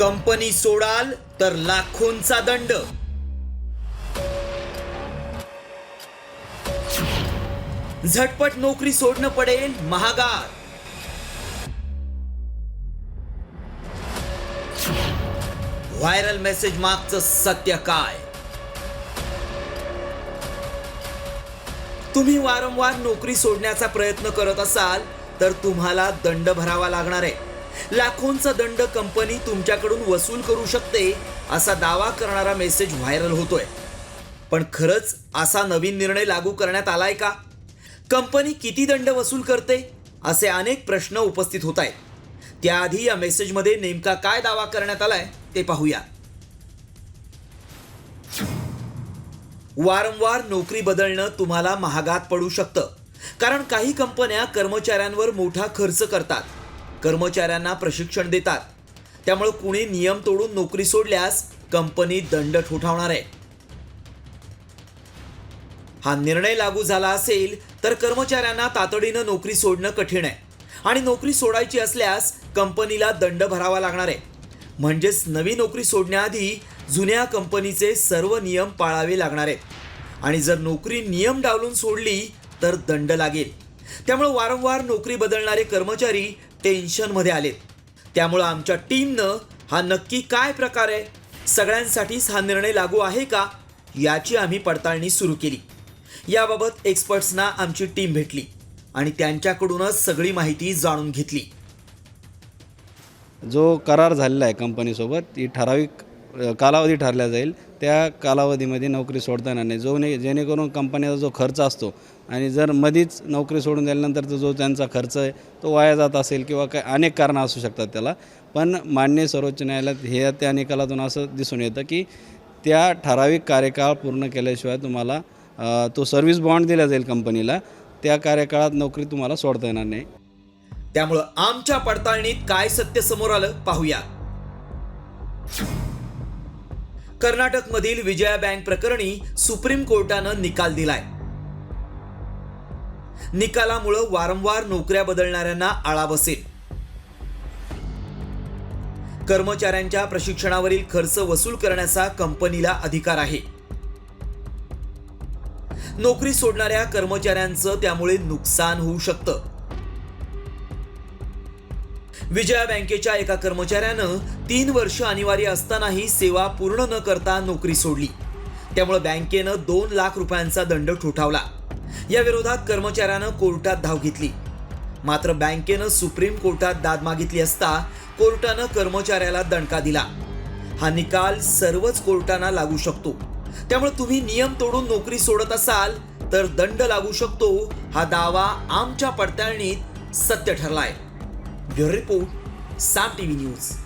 Company सोडाल तर लाखोंचा दंड. झटपट नोकरी सोडणं पडेल महागात व्हायरल मेसेज मागचं सत्य काय? तुम्ही वारंवार नोकरी सोडण्याचा प्रयत्न करत असाल तर तुम्हाला दंड भरावा लागणार आहे. लाखोंचा दंड कंपनी तुमच्याकडून वसूल करू शकते असा दावा करणारा मेसेज व्हायरल होतोय. पण खरंच असा नवीन निर्णय लागू करण्यात आलाय का? कंपनी किती दंड वसूल करते असे अनेक प्रश्न उपस्थित होत आहेत त्याआधी या मेसेजमध्ये नेमका काय दावा करण्यात आलाय ते पाहूया. वारंवार नोकरी बदलणं तुम्हाला महागात पडू शकतं कारण काही कंपन्या कर्मचाऱ्यांवर मोठा खर्च करतात. कर्मचाऱ्यांना प्रशिक्षण देतात. त्यामुळे कुणी नियम तोडून नोकरी सोडल्यास कंपनी दंड ठोठावणार आहे. हा निर्णय लागू झाला असेल तर कर्मचाऱ्यांना तातडीनं नोकरी सोडणं कठीण आहे. आणि नोकरी सोडायची असल्यास कंपनीला दंड भरावा लागणार आहे. म्हणजेच नवी नोकरी सोडण्याआधी जुन्या कंपनीचे सर्व नियम पाळावे लागणार आहेत. आणि जर नोकरी नियम डावलून सोडली तर दंड लागेल. त्यामुळे वारंवार नोकरी बदलणारे कर्मचारी टेन्शनमध्ये आलेत. त्यामुळं आमच्या टीमनं हा नक्की काय प्रकार आहे? सगळ्यांसाठीच हा निर्णय लागू आहे का? याची आम्ही पडताळणी सुरू केली. याबाबत एक्सपर्ट्सना आमची टीम भेटली आणि त्यांच्याकडूनच सगळी माहिती जाणून घेतली. जो करार झालेला आहे कंपनीसोबत ती ठराविक कालावधी ठरल्या जाईल. त्या कालावधीमध्ये नोकरी सोडता येणार नाही. जो ने जेणेकरून कंपनीचा जो खर्च असतो आणि जर मधीच नोकरी सोडून दिल्यानंतर जो त्यांचा खर्च आहे तो वाया जात असेल किंवा काय अनेक कारणं असू शकतात त्याला. पण मान्य सर्वोच्च न्यायालयात हे त्या निकालातून असं दिसून येतं की त्या ठराविक कार्यकाळ पूर्ण केल्याशिवाय तुम्हाला तो सर्व्हिस बॉन्ड दिला जाईल कंपनीला. त्या कार्यकाळात नोकरी तुम्हाला सोडता येणार नाही. त्यामुळं आमच्या पडताळणीत काय सत्य समोर आलं पाहूया कर्नाटकमधील विजया बँक प्रकरणी सुप्रीम कोर्टानं निकाल दिलाय. निकालामुळं वारंवार नोकऱ्या बदलणाऱ्यांना आळा बसेल. कर्मचाऱ्यांच्या प्रशिक्षणावरील खर्च वसूल करण्याचा कंपनीला अधिकार आहे. नोकरी सोडणाऱ्या कर्मचाऱ्यांचं त्यामुळे नुकसान होऊ शकतं. विजया बँकेच्या एका कर्मचाऱ्यानं तीन वर्ष अनिवार्य असतानाही सेवा पूर्ण न करता नोकरी सोडली. त्यामुळे बँकेनं दोन लाख रुपयांचा दंड ठोठावला. या विरोधात कर्मचाऱ्यानं कोर्टात धाव घेतली. मात्र बँकेनं सुप्रीम कोर्टात दाद मागितली असता कोर्टानं कर्मचाऱ्याला दणका दिला. हा निकाल सर्वच कोर्टांना लागू शकतो. त्यामुळे तुम्ही नियम तोडून नोकरी सोडत असाल तर दंड लागू शकतो हा दावा आमच्या पडताळणीत सत्य ठरलाय. The report, Sam TV News.